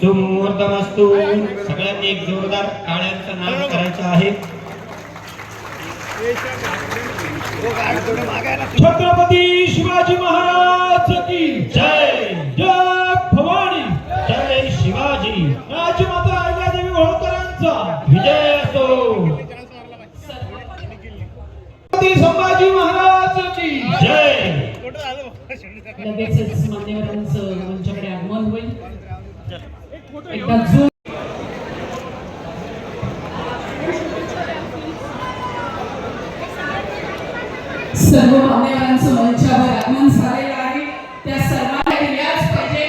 सुमुहूर्तमस्तु सगळ्यांनी एक जोरदार टाळ्यांचा नाद करायचा आहे. छत्रपती शिवाजी महाराज की जय. जय भवानी. जय शिवाजी. राजमाता अहिल्यादेवी होळकरांचा. विजय असो. छत्रपती संभाजी महाराज की जय. लगेचच मान्यवरांचं आमच्याकडे आगमन होईल. एकदा जो सर्व मान्यवरांचं मंचावर आगमन झालेलं आहे. त्या सर्वांना याच पाहिजे.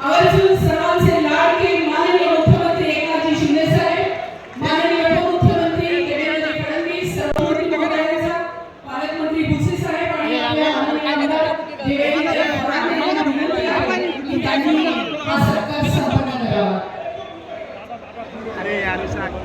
आवर्जून सर्वांचे लाडके माननीय मुख्यमंत्री एकनाथजी शिंदे साहेब माननीय उपमुख्यमंत्री देवेंद्रजी फडणवीस सर्व महोदयांचा पालकमंत्री भुसे साहेब आणि आपल्या माननीय आमदार देवेंद्र फडणवीस यांना विनंती आहे की त्यांनी हा सत्कार संपन्न करावा आवर्जून टाळ्यांचा कडकडाट झालाच पाहिजे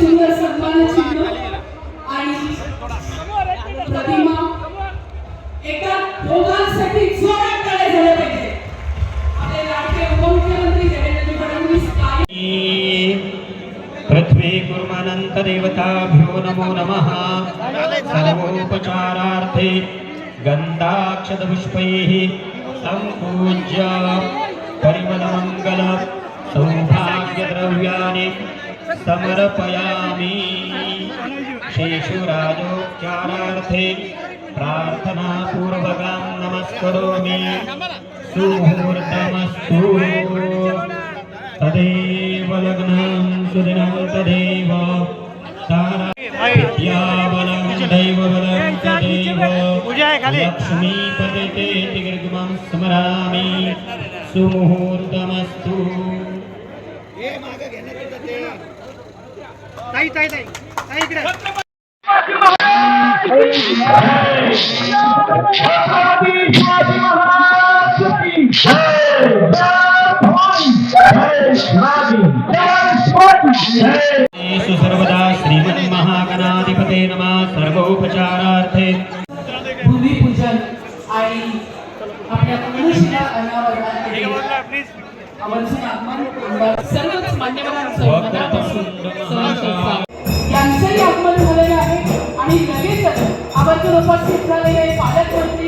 सुंदर सन्मान चिन्ह आणि प्रतिमा एका दोघांसाठी जोरात टाळ्या झाल्या पाहिजे. आपले लाडके उपमुख्यमंत्री देवेंद्र फडणवीस पृथ्वी कुर्मानंत देवताभ्यो नमो नमः. सर्वोपचारार्थे गन्धाक्षतपुष्पैः सम्पूज्य परिमलमङ्गल सौभाग्यद्रव्याणि समर्पयामि। शेषुराजोच्चारार्थे प्रार्थनापूर्वकां नमस्करोमि। सुमुहूर्तमस्तु तदेव लग्नं सुदिनं तदेव। तारायाबलं दैवबलं तदेव लक्ष्मीपदे तिगिर्गमं स्मरामि। सुमुहूर्तमस्तु ताई ताई ताई ताई इकडे सर्वदा सर्वच मान्यवरांचं मनापासून यांचंही आगमन झालेलं आहे आणि लगेचच आवर्जून उपस्थित झालेले पालकमंत्री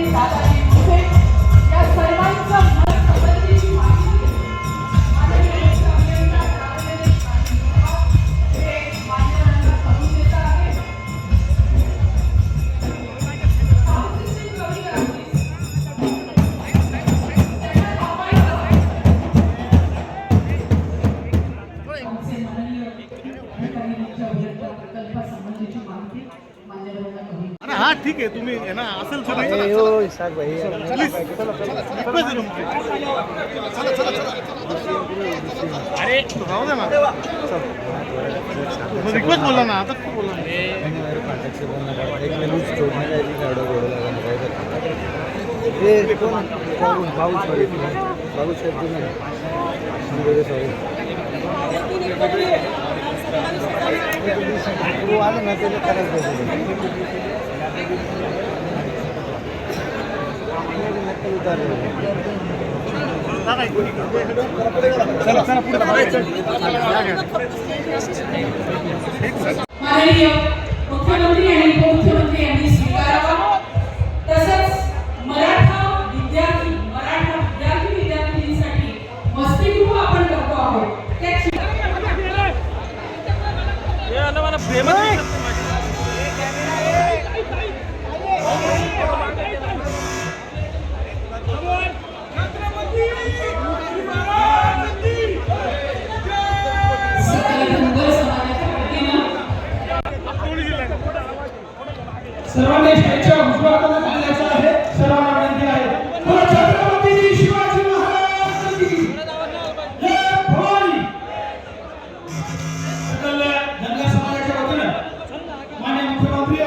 ठीक आहे तुम्ही आहे ना असेल सगळं चला, चला. Request आहे तुमची. अरे राहू दे ना रिक्वेस्ट बोलला ना आता खूप बोलला चला चला पुढे माननीय मुख्यमंत्री आणि सर्वांनी त्यांच्या उजव्या हाताला